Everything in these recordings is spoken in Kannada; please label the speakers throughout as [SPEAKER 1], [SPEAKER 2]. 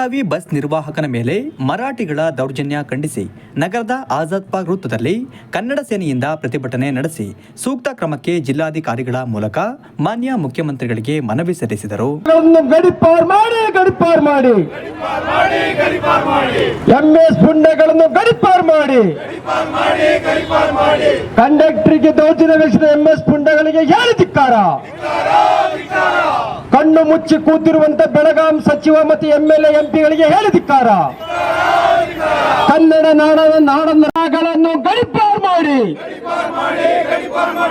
[SPEAKER 1] ಬೆಳಗಾವಿ ಬಸ್ ನಿರ್ವಾಹಕನ ಮೇಲೆ ಮರಾಠಿಗಳ ದೌರ್ಜನ್ಯ ಖಂಡಿಸಿ ನಗರದ ಆಜಾದ್ ಪಾರ್ಕ್ ವೃತ್ತದಲ್ಲಿ ಕನ್ನಡ ಸೇನೆಯಿಂದ ಪ್ರತಿಭಟನೆ ನಡೆಸಿ ಸೂಕ್ತ ಕ್ರಮಕ್ಕೆ ಜಿಲ್ಲಾಧಿಕಾರಿಗಳ ಮೂಲಕ ಮಾನ್ಯ ಮುಖ್ಯಮಂತ್ರಿಗಳಿಗೆ ಮನವಿ ಸಲ್ಲಿಸಿದರು.
[SPEAKER 2] ಮಾಡಿ ಎಂಎಸ್ ಪುಂಡಗಳಿಗೆ ಯಾರು ಕಣ್ಣು ಮುಚ್ಚಿ ಕೂತಿರುವಂತ ಬೆಳಗಾಂ ಸಚಿವ ಮತ್ತು ಎಂಎಲ್ಎ ಎಂಪಿಗಳಿಗೆ ಹೇಳಿ ಧಿಕ್ಕಾರ. ಕನ್ನಡ ನಾಡದ ನಾಡಗಳನ್ನು ಗಡಿಪಾರ್ ಮಾಡಿ.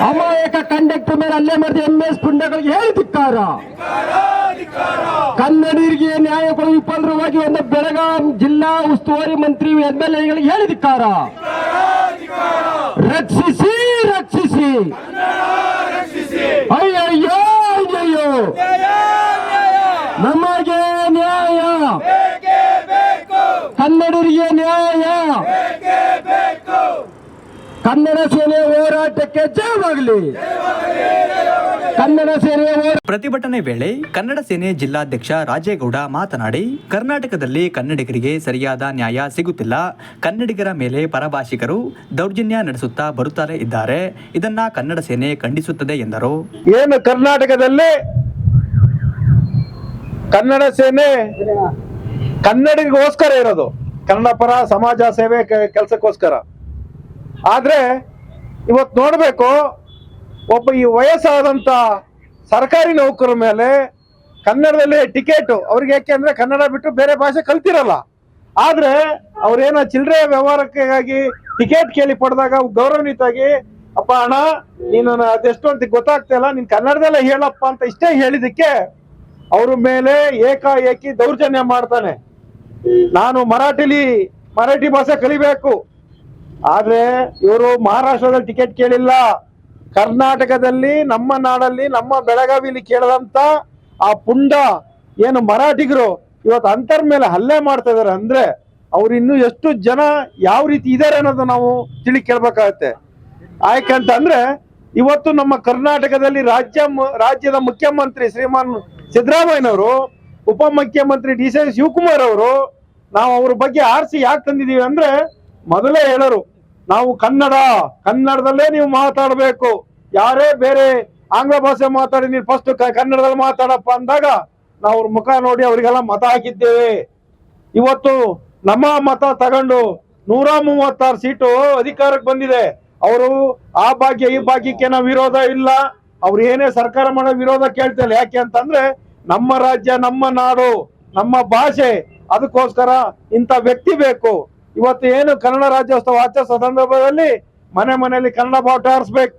[SPEAKER 2] ಅಮಾಯಕ ಕಂಡಕ್ಟರ್ ಮೇಲೆ ಅಲ್ಲೇ ಮಾಡಿದ ಎಂಎಸ್ ಪುಂಡಗಳಿಗೆ ಹೇಳಿ ಧಿಕ್ಕಾರ. ಕನ್ನಡಿಗರಿಗೆ ನ್ಯಾಯ ಕೊಡುವ ವಿಫಲರವಾಗಿ ಒಂದು ಬೆಳಗಾಂ ಜಿಲ್ಲಾ ಉಸ್ತುವಾರಿ ಮಂತ್ರಿ ಎಂಎಲ್ಎಗಳಿಗೆ ಹೇಳಿದಿಕ್ಕಾರ ರಕ್ಷಿಸಿ ರಕ್ಷಿಸಿ. ಅಯ್ಯಯ್ಯೋ ಅಯ್ಯಯ್ಯೋ. ನಮಗೆ ನ್ಯಾಯ ಕನ್ನಡಿಗರಿಗೆ ನ್ಯಾಯ ಕನ್ನಡ ಸೇನೆಯ ಹೋರಾಟಕ್ಕೆ ಜಯವಾಗಲಿ. ಕನ್ನಡ ಸೇನೆಯ ಹೋರಾಟ
[SPEAKER 1] ಪ್ರತಿಭಟನೆ ವೇಳೆ ಕನ್ನಡ ಸೇನೆ ಜಿಲ್ಲಾಧ್ಯಕ್ಷ ರಾಜೇಗೌಡ ಮಾತನಾಡಿ ಕರ್ನಾಟಕದಲ್ಲಿ ಕನ್ನಡಿಗರಿಗೆ ಸರಿಯಾದ ನ್ಯಾಯ ಸಿಗುತ್ತಿಲ್ಲ. ಕನ್ನಡಿಗರ ಮೇಲೆ ಪರಭಾಷಿಕರು ದೌರ್ಜನ್ಯ ನಡೆಸುತ್ತಾ ಬರುತ್ತಾರೆ ಇದ್ದಾರೆ. ಇದನ್ನ ಕನ್ನಡ ಸೇನೆ ಖಂಡಿಸುತ್ತದೆ ಎಂದರು.
[SPEAKER 3] ಏನು ಕರ್ನಾಟಕದಲ್ಲಿ ಕನ್ನಡ ಸೇನೆ ಕನ್ನಡಿಗೋಸ್ಕರ ಇರೋದು. ಕನ್ನಡ ಪರ ಸಮಾಜ ಸೇವೆ ಕೆಲಸಕ್ಕೋಸ್ಕರ. ಆದ್ರೆ ಇವತ್ತು ನೋಡಬೇಕು, ಒಬ್ಬ ಈ ವಯಸ್ಸಾದಂತ ಸರ್ಕಾರಿ ನೌಕರ ಮೇಲೆ ಕನ್ನಡದಲ್ಲಿ ಟಿಕೆಟ್. ಅವ್ರಿಗೆ ಯಾಕೆ ಅಂದ್ರೆ ಕನ್ನಡ ಬಿಟ್ಟು ಬೇರೆ ಭಾಷೆ ಕಲ್ತಿರಲ್ಲ. ಆದ್ರೆ ಅವ್ರೇನ ಚಿಲ್ಲರೆ ವ್ಯವಹಾರಕ್ಕಾಗಿ ಟಿಕೆಟ್ ಕೇಳಿ ಪಡೆದಾಗ ಗೌರವಾನ್ವಿತಾಗಿ ಅಪ್ಪ ಅಣ್ಣ, ನೀನು ಅದೆಷ್ಟು ಅಂತ ಗೊತ್ತಾಗ್ತಾ ಇಲ್ಲ, ನೀನ್ ಕನ್ನಡದಲ್ಲೇ ಹೇಳಪ್ಪ ಅಂತ ಇಷ್ಟೇ ಹೇಳಿದಕ್ಕೆ ಅವ್ರ ಮೇಲೆ ಏಕಾಏಕಿ ದೌರ್ಜನ್ಯ ಮಾಡ್ತಾನೆ. ನಾನು ಮರಾಠಿಲಿ ಮರಾಠಿ ಭಾಷೆ ಕಲಿಬೇಕು. ಆದ್ರೆ ಇವರು ಮಹಾರಾಷ್ಟ್ರದಲ್ಲಿ ಟಿಕೆಟ್ ಕೇಳಿಲ್ಲ. ಕರ್ನಾಟಕದಲ್ಲಿ, ನಮ್ಮ ನಾಡಲ್ಲಿ, ನಮ್ಮ ಬೆಳಗಾವಿಲಿ ಕೇಳದಂತ ಆ ಪುಂಡ ಏನು ಮರಾಠಿಗರು ಇವತ್ತು ಅಂತರ್ ಮೇಲೆ ಹಲ್ಲೆ ಮಾಡ್ತಾ ಇದಾರೆ ಅಂದ್ರೆ ಅವ್ರು ಇನ್ನು ಎಷ್ಟು ಜನ ಯಾವ ರೀತಿ ಇದಾರೆ ಅನ್ನೋದು ನಾವು ತಿಳಿ ಕೇಳ್ಬೇಕಾಗತ್ತೆ. ಯಾಕಂತ ಅಂದ್ರೆ ಇವತ್ತು ನಮ್ಮ ಕರ್ನಾಟಕದಲ್ಲಿ ರಾಜ್ಯ ರಾಜ್ಯದ ಮುಖ್ಯಮಂತ್ರಿ ಶ್ರೀಮಾನ್ ಸಿದ್ದರಾಮಯ್ಯನವರು, ಉಪಮುಖ್ಯಮಂತ್ರಿ ಡಿ ಸಿ ಶಿವಕುಮಾರ್ ಅವರು ನಾವು ಅವ್ರ ಬಗ್ಗೆ ಆರಿಸಿ ಯಾಕೆ ತಂದಿದ್ದೀವಿ ಅಂದ್ರೆ ಮೊದಲೇ ಹೇಳರು, ನಾವು ಕನ್ನಡ, ಕನ್ನಡದಲ್ಲೇ ನೀವು ಮಾತಾಡಬೇಕು. ಯಾರೇ ಬೇರೆ ಆಂಗ್ಲ ಭಾಷೆ ಮಾತಾಡಿ, ನೀನು ಫಸ್ಟ್ ಕನ್ನಡದಲ್ಲಿ ಮಾತಾಡಪ್ಪ ಅಂದಾಗ ನಾವು ಮುಖ ನೋಡಿ ಅವರಿಗೆಲ್ಲ ಮತ ಹಾಕಿದ್ದೇವೆ. ಇವತ್ತು ನಮ್ಮ ಮತ ತಗೊಂಡು ನೂರ ಮೂವತ್ತಾರು ಸೀಟು ಅಧಿಕಾರಕ್ಕೆ ಬಂದಿದೆ. ಅವರು ಆ ಭಾಗ್ಯ, ಈ ಭಾಗ್ಯಕ್ಕೆ ನಾವು ವಿರೋಧ ಇಲ್ಲ. ಅವ್ರು ಏನೇ ಸರ್ಕಾರ ಮಾಡೋ ವಿರೋಧ ಕೇಳ್ತಾರೆ ಯಾಕೆ ಅಂತಂದ್ರೆ ನಮ್ಮ ರಾಜ್ಯ, ನಮ್ಮ ನಾಡು, ನಮ್ಮ ಭಾಷೆ, ಅದಕ್ಕೋಸ್ಕರ ಇಂಥ ವ್ಯಕ್ತಿ ಬೇಕು. ಇವತ್ತು ಏನು ಕನ್ನಡ ರಾಜ್ಯೋತ್ಸವ ಆಚರಿಸೋ ಸಂದರ್ಭದಲ್ಲಿ ಮನೆ ಮನೆಯಲ್ಲಿ ಕನ್ನಡ ಬಾವುಟ ಆರಿಸ್ಬೇಕು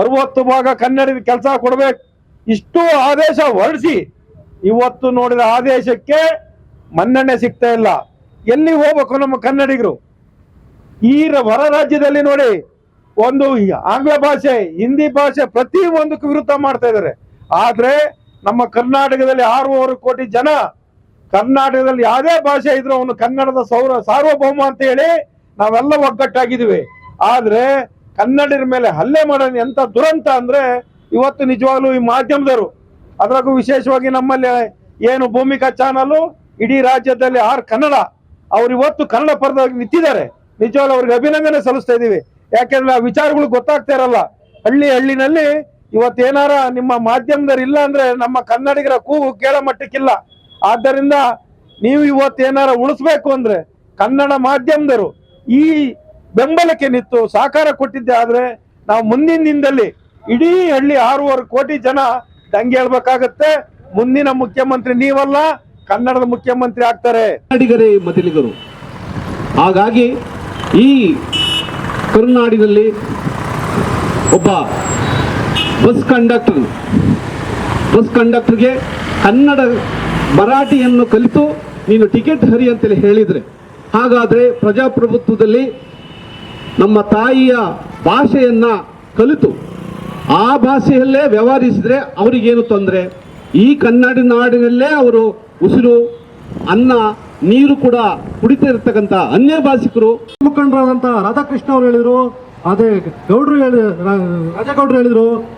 [SPEAKER 3] ಅರವತ್ತು ಭಾಗ ಕನ್ನಡ ಕೆಲಸ ಕೊಡ್ಬೇಕು. ಇಷ್ಟು ಆದೇಶ ಹೊರಡಿಸಿ ಇವತ್ತು ನೋಡಿದ ಆದೇಶಕ್ಕೆ ಮನ್ನಣೆ ಸಿಗ್ತಾ ಇಲ್ಲ. ಎಲ್ಲಿ ಹೋಗ್ಬೇಕು ನಮ್ಮ ಕನ್ನಡಿಗರು? ಈ ಹೊರ ರಾಜ್ಯದಲ್ಲಿ ನೋಡಿ ಒಂದು ಆಂಗ್ಲ ಭಾಷೆ, ಹಿಂದಿ ಭಾಷೆ ಪ್ರತಿ ಒಂದಕ್ಕೂ ವಿರುದ್ಧ ಮಾಡ್ತಾ ಇದ್ದಾರೆ. ಆದ್ರೆ ನಮ್ಮ ಕರ್ನಾಟಕದಲ್ಲಿ ಆರೂವರೆ ಕೋಟಿ ಜನ ಕರ್ನಾಟಕದಲ್ಲಿ ಯಾವುದೇ ಭಾಷೆ ಇದ್ರೂ ಅವನು ಕನ್ನಡದ ಸೌರ ಸಾರ್ವಭೌಮ ಅಂತ ಹೇಳಿ ನಾವೆಲ್ಲ ಒಗ್ಗಟ್ಟಾಗಿದ್ದೀವಿ. ಆದ್ರೆ ಕನ್ನಡಿಗರ ಮೇಲೆ ಹಲ್ಲೆ ಮಾಡೋದು ಎಂತ ದುರಂತ ಅಂದ್ರೆ ಇವತ್ತು ನಿಜವಾಗ್ಲೂ ಈ ಮಾಧ್ಯಮದವರು. ಅದ್ರಾಗೂ ವಿಶೇಷವಾಗಿ ನಮ್ಮಲ್ಲಿ ಏನು ಭೂಮಿಕಾ ಚಾನಲ್, ಇಡೀ ರಾಜ್ಯದಲ್ಲಿ ಆರ್ ಕನ್ನಡ. ಅವ್ರು ಇವತ್ತು ಕನ್ನಡ ಪರವಾಗಿ ನಿಂತಿದ್ದಾರೆ. ನಿಜವಾಗ್ಲೂ ಅವ್ರಿಗೆ ಅಭಿನಂದನೆ ಸಲ್ಲಿಸ್ತಾ ಇದೀವಿ ಯಾಕೆಂದ್ರೆ ಆ ವಿಚಾರಗಳು ಗೊತ್ತಾಗ್ತಾ ಇರಲ್ಲ. ಹಳ್ಳಿ ಹಳ್ಳಿನಲ್ಲಿ ಇವತ್ತೇನಾರ ನಿಮ್ಮ ಮಾಧ್ಯಮದವ್ರು ಇಲ್ಲ ಅಂದ್ರೆ ನಮ್ಮ ಕನ್ನಡಿಗರ ಕೂಗು ಕೇಳ ಮಟ್ಟಕ್ಕಿಲ್ಲ. ಆದ್ದರಿಂದ ನೀವು ಇವತ್ತು ಏನಾರ ಉಳಿಸ್ಬೇಕು ಅಂದ್ರೆ ಕನ್ನಡ ಮಾಧ್ಯಮದರು ಈ ಬೆಂಬಲಕ್ಕೆ ನಿಂತು ಸಹಕಾರ ಕೊಟ್ಟಿದ್ದೆ ಆದ್ರೆ ನಾವು ಮುಂದಿನ ದಿನದಲ್ಲಿ ಇಡೀ ಹಳ್ಳಿ ಆರೂವರೆ ಕೋಟಿ ಜನ ದಂಗೆ ಹೇಳ್ಬೇಕಾಗತ್ತೆ. ಮುಂದಿನ ಮುಖ್ಯಮಂತ್ರಿ ನೀವಲ್ಲ, ಕನ್ನಡದ ಮುಖ್ಯಮಂತ್ರಿ ಆಗ್ತಾರೆ.
[SPEAKER 4] ಕನ್ನಡಿಗರೇ ಮೊದಲಿಗರು ಹಾಗಾಗಿ ಈ ಕರುನಾಡಿನಲ್ಲಿ ಒಬ್ಬ ಬಸ್ ಕಂಡಕ್ಟರ್, ಬಸ್ ಕಂಡಕ್ಟರ್ಗೆ ಕನ್ನಡ ಮರಾಠಿಯನ್ನು ಕಲಿತು ನೀನು ಟಿಕೆಟ್ ಹರಿ ಅಂತೇಳಿ ಹೇಳಿದರೆ. ಹಾಗಾದರೆ ಪ್ರಜಾಪ್ರಭುತ್ವದಲ್ಲಿ ನಮ್ಮ ತಾಯಿಯ ಭಾಷೆಯನ್ನು ಕಲಿತು ಆ ಭಾಷೆಯಲ್ಲೇ ವ್ಯವಹರಿಸಿದರೆ ಅವರಿಗೇನು ತೊಂದರೆ? ಈ ಕನ್ನಡ ನಾಡಿನಲ್ಲೇ ಅವರು ಉಸಿರು, ಅನ್ನ, ನೀರು ಕೂಡ ಕುಡಿತಾ ಇರ್ತಕ್ಕಂಥ ಅನ್ಯ ಭಾಷಿಕರು.
[SPEAKER 2] ಮುಖಂಡರಾದಂಥ ರಾಧಾಕೃಷ್ಣ ಅವರು ಹೇಳಿದರು, ಅದೇ ಗೌಡ್ರು ಹೇಳಿ, ರಾ- ಹೇಳಿದರು ಹೇಳಿದ್ರು,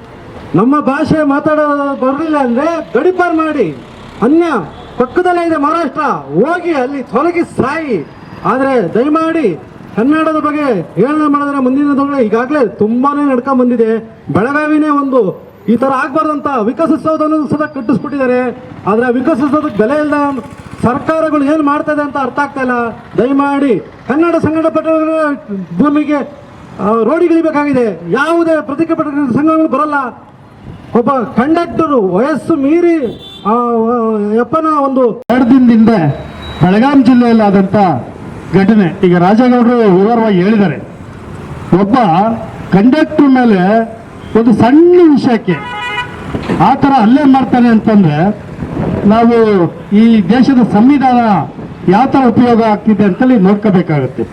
[SPEAKER 2] ನಮ್ಮ ಭಾಷೆ ಮಾತಾಡೋ ಬರಲಿಲ್ಲ ಅಂದ್ರೆ ಗಡಿಪಾರು ಮಾಡಿ. ಅನ್ಯ
[SPEAKER 5] ಪಕ್ಕದಲ್ಲೇ ಇದೆ ಮಹಾರಾಷ್ಟ್ರ. ಹೋಗಿ ಅಲ್ಲಿ ತೊಲಗಿ ಸಾಯಿ. ಆದರೆ ದಯಮಾಡಿ ಕನ್ನಡದ ಬಗ್ಗೆ ಹೇಳನೆ ಮಾಡಿದ್ರೆ ಮುಂದಿನ ದಿನಗಳು ಈಗಾಗಲೇ ತುಂಬಾನೇ ನಡ್ಕೊಂಡ್ ಬಂದಿದೆ. ಬೆಳಗಾವಿನೇ ಒಂದು ಈ ಥರ ಆಗ್ಬಾರ್ದಂತ ವಿಕಸಿಸೋದನ್ನು ಸದಾ ಕಟ್ಟಿಸ್ಬಿಟ್ಟಿದ್ದಾರೆ. ಆದರೆ ವಿಕಸಿಸೋದಕ್ಕೆ ಬೆಲೆ ಇಲ್ಲದ ಸರ್ಕಾರಗಳು ಏನು ಮಾಡ್ತಾ ಅಂತ ಅರ್ಥ ಆಗ್ತಾ ಇಲ್ಲ. ದಯಮಾಡಿ ಕನ್ನಡ ಸಂಘಟಪಟ್ಟ ಭೂಮಿಗೆ ರೋಡಿಗಿಳಿಬೇಕಾಗಿದೆ ಯಾವುದೇ ಪ್ರತಿಭಟನೆ ಸಂಘಗಳು ಬರಲ್ಲ. ಒಬ್ಬ ಕಂಡಕ್ಟರು ವಯಸ್ಸು ಮೀರಿ ಆ ಯಪ್ಪನ ಒಂದು
[SPEAKER 6] ಎರಡು ದಿನದಿಂದ ಬೆಳಗಾಂ ಜಿಲ್ಲೆಯಲ್ಲಿ ಆದಂತ ಘಟನೆ. ಈಗ ರಾಜೇಗೌಡರು ವಿವರವಾಗಿ ಹೇಳಿದ್ದಾರೆ. ಒಬ್ಬ ಕಂಡಕ್ಟರ್ ಮೇಲೆ ಒಂದು ಸಣ್ಣ ವಿಷಯಕ್ಕೆ ಆ ಥರ ಹಲ್ಲೆ ಮಾಡ್ತಾನೆ ಅಂತಂದ್ರೆ ನಾವು ಈ ದೇಶದ ಸಂವಿಧಾನ ಯಾವ ಥರ ಉಪಯೋಗ ಆಗ್ತಿದೆ ಅಂತೇಳಿ ನೋಡ್ಕೋಬೇಕಾಗುತ್ತೆ.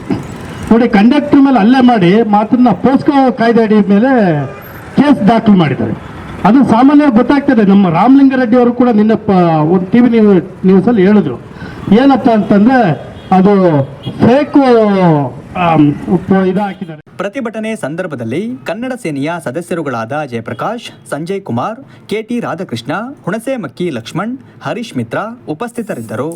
[SPEAKER 6] ನೋಡಿ, ಕಂಡಕ್ಟರ್ ಮೇಲೆ ಹಲ್ಲೆ ಮಾಡಿ ಮಾತನ್ನ ಪೋಸ್ಕೋ ಕಾಯ್ದೆ ಅಡಿ ಮೇಲೆ ಕೇಸ್ ದಾಖಲು ಮಾಡಿದ್ದಾರೆ. ಅದು ಸಾಮಾನ್ಯವಾಗಿ ಗೊತ್ತಾಗ್ತದೆ. ನಮ್ಮ ರಾಮಲಿಂಗಾರೆಡ್ಡಿ ಅವರು ಕೂಡ ನಿನ್ನೆ ಒಂದು ಟಿವಿ ನ್ಯೂಸಲ್ಲಿ ಹೇಳಿದ್ರು. ಏನಪ್ಪ ಅಂತಂದ್ರೆ ಅದು ಫೇಕ್ ಇದಾಕಿದ್ದಾರೆ.
[SPEAKER 1] ಪ್ರತಿಭಟನೆ ಸಂದರ್ಭದಲ್ಲಿ ಕನ್ನಡ ಸೇನೆಯ ಸದಸ್ಯರುಗಳಾದ ಜಯಪ್ರಕಾಶ್, ಸಂಜಯ್ ಕುಮಾರ್ ಕೆಟಿ ರಾಧಾಕೃಷ್ಣ ಹುಣಸೆಮಕ್ಕಿ ಲಕ್ಷ್ಮಣ್, ಹರೀಶ್ ಮಿತ್ರ ಉಪಸ್ಥಿತರಿದ್ದರು.